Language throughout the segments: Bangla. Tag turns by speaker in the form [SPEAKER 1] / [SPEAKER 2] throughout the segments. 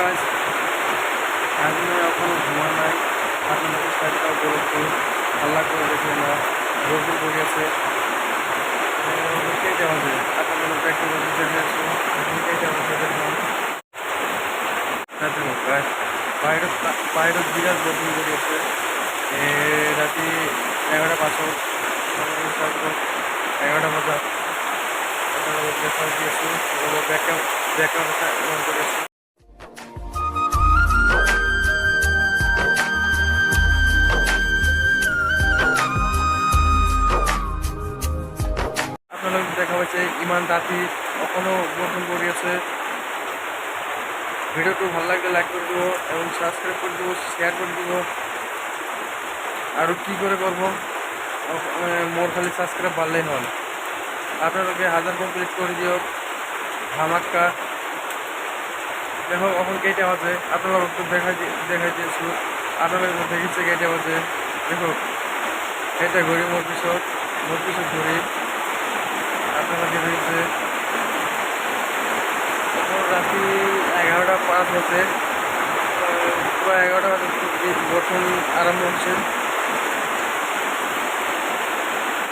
[SPEAKER 1] গাছ আজকে এখনও ঘুমা নাই। আপনাদের সাইডটাও বলতো আল্লাহ করে দেখে না রোগী পড়িয়েছে। কেটে হবে আপনাদের ব্যাগটা বলতে দেখে আসো কেটে হবে দেখলাম তাতে গাছ বাইরে বাইরে বিরাট বদল করিয়েছে। রাতি এগারোটা পাঁচশো এগারোটা বাজার ব্যাগটা অন করেছি। হয়েছে, ইমান দাতি কখনো গ্রহণ করিয়েছে। ভিডিওটি ভালো লাগলে লাইক করে দেবো এবং সাবস্ক্রাইব করে দেবো শেয়ার করে দেবো আরও কী করে করব? মোর খালি সাবস্ক্রাইব বাড়লেই হল আপনাদেরকে হাজার কমপ্লিট করে দিও। ধামাক্কা দেখো, এখন কেটে আছে আপনারা একটু দেখাই দি- দেখাই দিয়েছিল আপনারা দেখেছে কেটে আছে দেখো, এটা ঘড়ি মোর পিছর মোর পিছর ঘড়ি। আপনারা দেখেছে এখন রাত্রি এগারোটা পাঁচ হচ্ছে পুরো এগারোটা গঠন আরম্ভ হচ্ছে।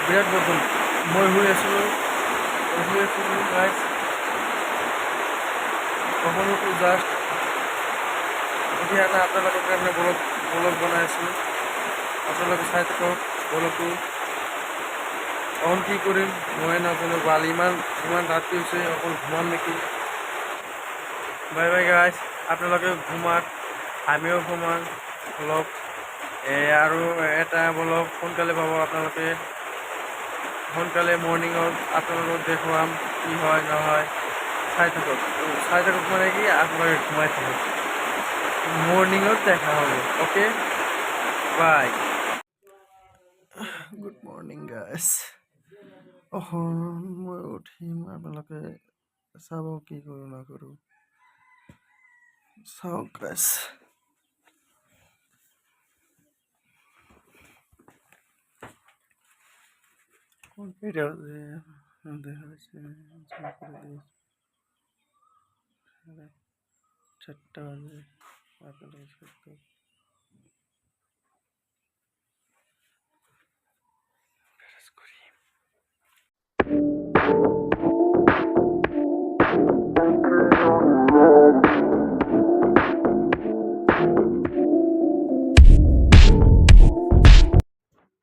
[SPEAKER 1] বিরাট গঠন মই হয়ে গাছ কখনো একটু জাস্ট উঠে আনা আপনাদের কারণে ব্লগ ব্লগ বানাইছি আপনাদের সাথে ব্লগটো এখন কি কৰিম মই নাজানো বাল। ইমান ইমান ৰাতি হৈছে অকল ঘুমাম নেকি? বাই বাই গাইজ আপোনালোকে ঘুমাক আমিও ঘুমাম অলপ এ আৰু এটা ব্লগ সোনকালে পাব আপোনালোকে। সোনকালে মৰ্ণিঙত আপোনালোকক দেখুৱাম কি হয় নহয় চাই থাকক। চাই থাকক মানে কি? আপোনালোকে ঘুমাই থাকক। মৰ্ণিঙত দেখা হ'ব অ'কে বাই গুড মৰ্ণিং অহ মই উঠিম আপোনালোকে চাব কি কৰোঁ নকৰোঁ চাওক যাচ্ছে চারটা বাজে আপনাদের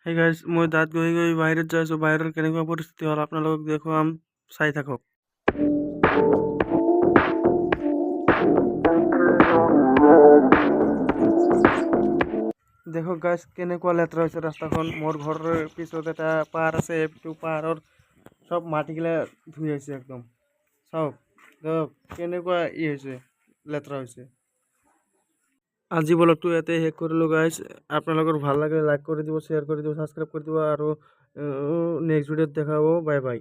[SPEAKER 1] হে গাইজ মই দাঁত গৈ গৈ বাহিৰত যাই আছোঁ। বাহিৰৰ কেনেকুৱা পৰিস্থিতি হ'ল আপোনালোকক দেখুৱাম। চাই থাকক। দেখক গাইজ কেনেকুৱা লেতেৰা হৈছে ৰাস্তাখন। মোৰ ঘৰৰ পিছত এটা পাহাৰ আছে সেইটো পাহাৰৰ চব মাটিগিলা ধুই আহিছে একদম। চাওক দেখক কেনেকুৱা ই হৈছে, লেতেৰা হৈছে। আজি ব্লগটো ইয়াতে শেষ কৰিলোঁ গাইজ আপোনালোকৰ ভালো লাগে লাইক কৰি দিব শ্বেয়াৰ কৰি দিব ছাবস্ক্ৰাইব কৰি দিব, আৰু নেক্সট ভিডিঅ'ত দেখা হ'ব। Bye bye